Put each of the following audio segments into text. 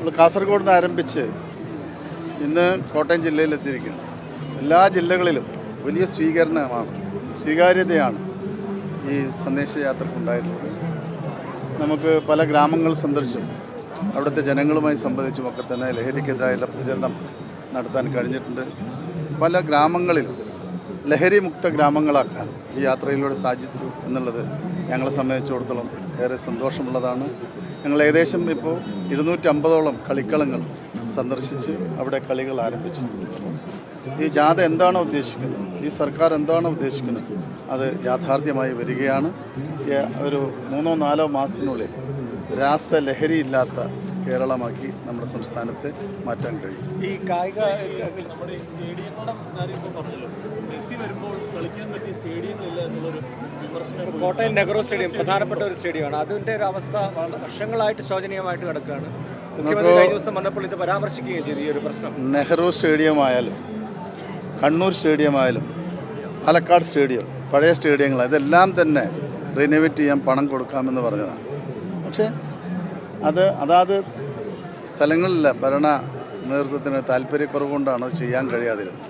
നമ്മൾ കാസർഗോഡ് നിന്ന് ആരംഭിച്ച് ഇന്ന് കോട്ടയം ജില്ലയിലെത്തിയിരിക്കുന്നു എല്ലാ ജില്ലകളിലും വലിയ സ്വീകരണമാണ് സ്വീകാര്യതയാണ് ഈ സന്ദേശയാത്രക്കുണ്ടായിട്ടുള്ളത്. നമുക്ക് പല ഗ്രാമങ്ങൾ സന്ദർശിച്ചും അവിടുത്തെ ജനങ്ങളുമായി സംബന്ധിച്ചുമൊക്കെ തന്നെ ലഹരിക്കെതിരായുള്ള പ്രചരണം നടത്താൻ കഴിഞ്ഞിട്ടുണ്ട്. പല ഗ്രാമങ്ങളിലും ലഹരി മുക്ത ഗ്രാമങ്ങളാക്കാൻ ഈ യാത്രയിലൂടെ സാധിച്ചു എന്നുള്ളത് ഞങ്ങളെ സംബന്ധിച്ചിടത്തോളം ഏറെ സന്തോഷമുള്ളതാണ്. ഞങ്ങൾ ഏകദേശം ഇപ്പോൾ ഇരുന്നൂറ്റമ്പതോളം കളിക്കളങ്ങൾ സന്ദർശിച്ച് അവിടെ കളികൾ ആരംഭിച്ചു. ഈ ജാഥ എന്താണോ ഉദ്ദേശിക്കുന്നത്? ഈ സർക്കാർ എന്താണോ ഉദ്ദേശിക്കുന്നത്? അത് യാഥാർത്ഥ്യമായി വരികയാണ്. ഒരു മൂന്നോ നാലോ മാസത്തിനുള്ളിൽ രാസലഹരി ഇല്ലാത്ത കേരളമാക്കി നമ്മുടെ സംസ്ഥാനത്തെ മാറ്റാൻ കഴിയും. ഈ കായിക കോട്ടയം നെഹ്റു സ്റ്റേഡിയം പ്രധാനപ്പെട്ട ഒരു സ്റ്റേഡിയമാണ് അതിന്റെ ഒരു അവസ്ഥ വർഷങ്ങളായിട്ട് ശോചനീയമായിട്ട് കിടക്കുകയാണ്. മുഖ്യമന്ത്രി കഴിഞ്ഞ ദിവസം വന്നപ്പോൾ ഇത് പരാമർശിക്കുകയും ചെയ്തു ഈ ഒരു പ്രശ്നം. നെഹ്റു സ്റ്റേഡിയം ആയാലും കണ്ണൂർ സ്റ്റേഡിയം ആയാലും പാലക്കാട് സ്റ്റേഡിയം പഴയ സ്റ്റേഡിയങ്ങൾ ഇതെല്ലാം തന്നെ റിനോവേറ്റ് ചെയ്യാൻ പണം കൊടുക്കാമെന്ന് പറഞ്ഞതാണ്. പക്ഷേ അത് അതാത് സ്ഥലങ്ങളിലെ ഭരണ നേതൃത്വത്തിന് താല്പര്യക്കുറവുകൊണ്ടാണ് ചെയ്യാൻ കഴിയാതിരുന്നത്.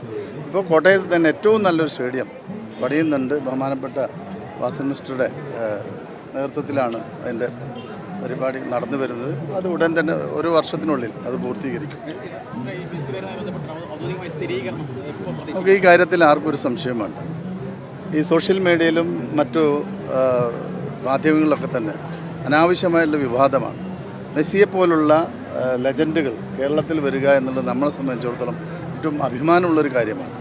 ഇപ്പോൾ കോട്ടയത്ത് തന്നെ ഏറ്റവും നല്ലൊരു സ്റ്റേഡിയം പണിയുന്നുണ്ട് ബഹുമാനപ്പെട്ട വാസൻ മിസ്റ്ററുടെ നേതൃത്വത്തിലാണ് അതിന്റെ പരിപാടി നടന്നു വരുന്നത്. അത് ഉടൻ തന്നെ ഒരു വർഷത്തിനുള്ളിൽ അത് പൂർത്തീകരിക്കും. നമുക്ക് ഈ കാര്യത്തിൽ ആർക്കും ഒരു സംശയം വേണ്ട. ഈ സോഷ്യൽ മീഡിയയിലും മറ്റു മാധ്യമങ്ങളിലൊക്കെ തന്നെ അനാവശ്യമായുള്ള വിവാദമാണ്. മെസ്സിയെ പോലുള്ള ലെജൻഡുകൾ കേരളത്തിൽ വരിക എന്നുള്ളത് നമ്മളെ സംബന്ധിച്ചിടത്തോളം ഏറ്റവും അഭിമാനമുള്ളൊരു കാര്യമാണ്.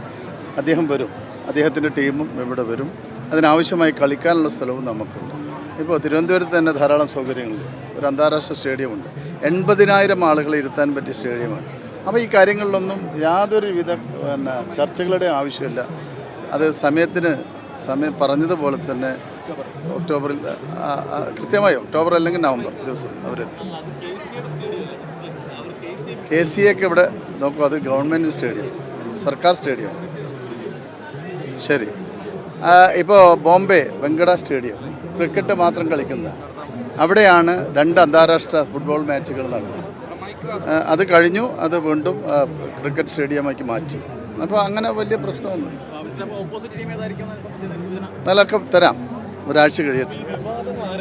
അദ്ദേഹം വരും. അദ്ദേഹത്തിന്റെ ടീമും ഇവിടെ വരും. അതിനാവശ്യമായി കളിക്കാനുള്ള സ്ഥലവും നമുക്കുണ്ട്. ഇപ്പോൾ തിരുവനന്തപുരത്ത് തന്നെ ധാരാളം സൗകര്യങ്ങളുണ്ട്. ഒരു അന്താരാഷ്ട്ര സ്റ്റേഡിയമുണ്ട്. എൺപതിനായിരം ആളുകളെ ഇരുത്താൻ പറ്റിയ സ്റ്റേഡിയമാണ്. അപ്പോൾ ഈ കാര്യങ്ങളിലൊന്നും യാതൊരു വിധ പിന്നെ ചർച്ചകളുടെ ആവശ്യമില്ല. അത് സമയത്തിന് സമയം പറഞ്ഞതുപോലെ തന്നെ ഒക്ടോബറിൽ കൃത്യമായി ഒക്ടോബർ അല്ലെങ്കിൽ നവംബർ ദിവസം അവരെത്തും. കെ സി ഒക്കെ ഇവിടെ നോക്കൂ അത് ഗവൺമെന്റ് സ്റ്റേഡിയം സർക്കാർ സ്റ്റേഡിയം ശരി. ഇപ്പോൾ ബോംബെ വെങ്കട സ്റ്റേഡിയം ക്രിക്കറ്റ് മാത്രം കളിക്കുന്ന അവിടെയാണ് രണ്ട് അന്താരാഷ്ട്ര ഫുട്ബോൾ മാച്ചുകൾ നടന്നത്. അത് കഴിഞ്ഞു അത് വീണ്ടും ക്രിക്കറ്റ് സ്റ്റേഡിയമാക്കി മാറ്റി. അപ്പോൾ അങ്ങനെ വലിയ പ്രശ്നമൊന്നും സംബന്ധിച്ച തരാം. ഒരാഴ്ച കഴിയട്ടെ.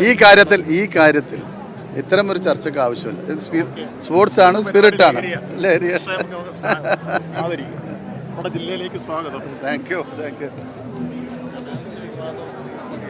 ഈ കാര്യത്തിൽ ഈ കാര്യത്തിൽ ഇത്തരം ഒരു ചർച്ചയ്ക്ക് ആവശ്യമില്ല. സ്പോർട്സ് ആണ് സ്പിരിറ്റ് ആണ് ലഹരി ആദരിക്കും. നമ്മുടെ ജില്ലയിലേക്ക് സ്വാഗതം താങ്ക് യു താങ്ക് യു